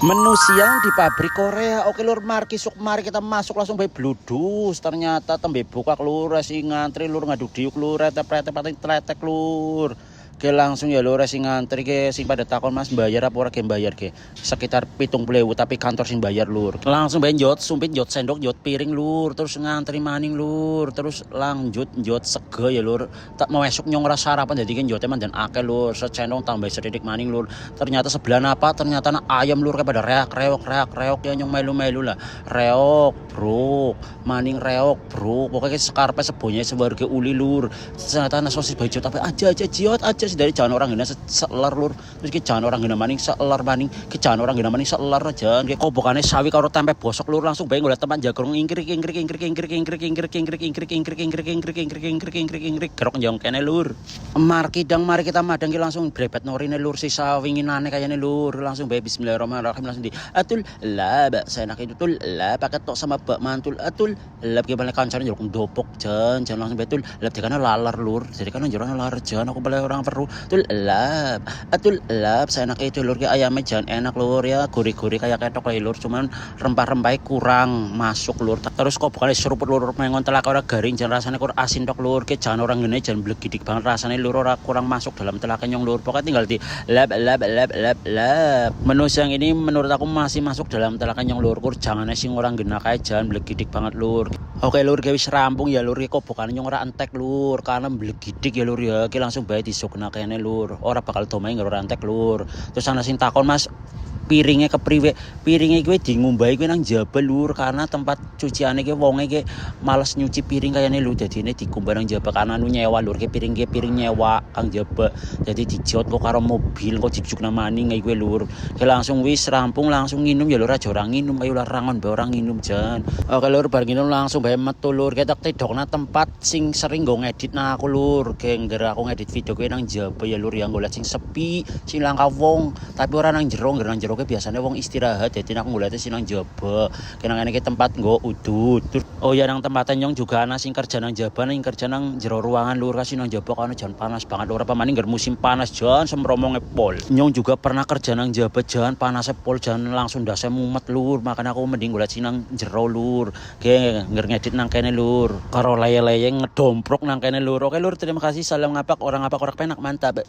Menu siang di pabrik Korea. Oke lur, mari suk mari kita masuk langsung bae bludus. Ternyata tembe buka lur, si ngantri lur ngaduk diuk lur, retep-retep pating tretek lur. Oke langsung ya lur sing ngantri ke sing pada takon Mas bayar apa ora ge bayar ge. Sekitar pitung puluh tapi kantor sing bayar lur. Langsung bae njot sumpit njot sendok njot piring lur, terus ngantri maning lur, terus lanjut njot sego ya lur. Tak mau esuk nyong rasa sarapan jadi kan njote dan akeh lur, secendong tambah sedidik maning lur. Ternyata sebelah apa? Ternyata na ayam lur kayak pada reak reok reak reok ya nyong melu-melu lah. Reok, bro. Maning reok, bro. Pokoknya sekarpe sebonya sewarga uli lur. Ternyata na sosis baju tapi aja aja jiot aja sih dari jangan orang gina se seelar lur. Terus ki jangan orang gina maning seelar maning, ki jangan orang gina maning seelar aja. Kayak kobokannya sawi karo tempe bosok lur langsung bae golek tempat jagung ingkrik ingkrik ingkrik ingkrik ingkrik ingkrik ingkrik ingkrik ingkrik ingkrik ingkrik ingkrik ingkrik ingkrik ingkrik gerok njong kene lur. Mari dang mari kita madang langsung brebet norine lur sisa winginane kayane lur langsung bae bismillahirrahmanirrahim langsung di atul laba saya nak itu tul laba ketok sama bak mantul atul ki balik kancane jeruk dopok jan jan langsung betul lab dikana lalar lur jadi kan jeruk lalar jan aku balik orang perlu tul lab atul lab saya nak itu lur ki ayamnya jan enak lur ya. Gurih-gurih kayak ketok kayak lur cuman rempah-rempahnya kurang masuk lur. Terus kok bukan seruput lur mengon telak ora garing jan rasanya kur asin tok lur ki jan orang gini jan blegidik banget rasanya lur ora kurang masuk dalam telaknya nyong lur. Pokoknya tinggal di lab lab lab lab lab. Menu siang ini menurut aku masih masuk dalam telaknya nyong lur kur jangan sing orang gena kayak jan blegidik banget lur Oke lur gawe rampung ya lur. Kok bukan nyong ora lur. Karena blegidik ya lur ya. Ki langsung bae disukna kene lur. Ora bakal domain ora entek lur. Terus ana sing takon Mas piringnya kepriwe piringnya gue di ngumbai gue nang jabal lur karena tempat cuciannya gue wonge gue males nyuci piring kayaknya lu jadi ini dikumbah nang jabal. Karena nu nyewa lur ke piring gue piring nyewa kang jabal. Jadi dijot kok karo mobil kok dijuk nama nih gue lur. Ke langsung wis rampung langsung nginum. Ya lur aja orang nginum ayo lah rangon bae orang nginum jan. Oke lur bar nginum langsung bae metu lur. Kita tidokna tempat sing sering gue ngedit nah aku lur. Gengger aku ngedit video gue nang jabal. Ya lur yang gue sing sepi sing langka wong tapi orang nang jero nang jero Oke biasanya wong istirahat jadi aku ngeliatnya sih nang jaba. Kena ini tempat nggo udut. Oh ya nang tempat nyong juga ana sing kerja nang jaba nang kerja nang jero ruangan lur kasih nang jaba karena jangan panas banget. Lur apa maning musim panas jangan semromong pol. Nyong juga pernah kerja nang jaba jangan panas pol jangan langsung dasar mumet lur. Makanya aku mending ngeliat sih nang jero lur. Kayak ngedit nang kene lur. Karo laye-laye ngedomprok nang kene lur. Oke lur terima kasih. Salam ngapak orang ngapak orang penak. Mantap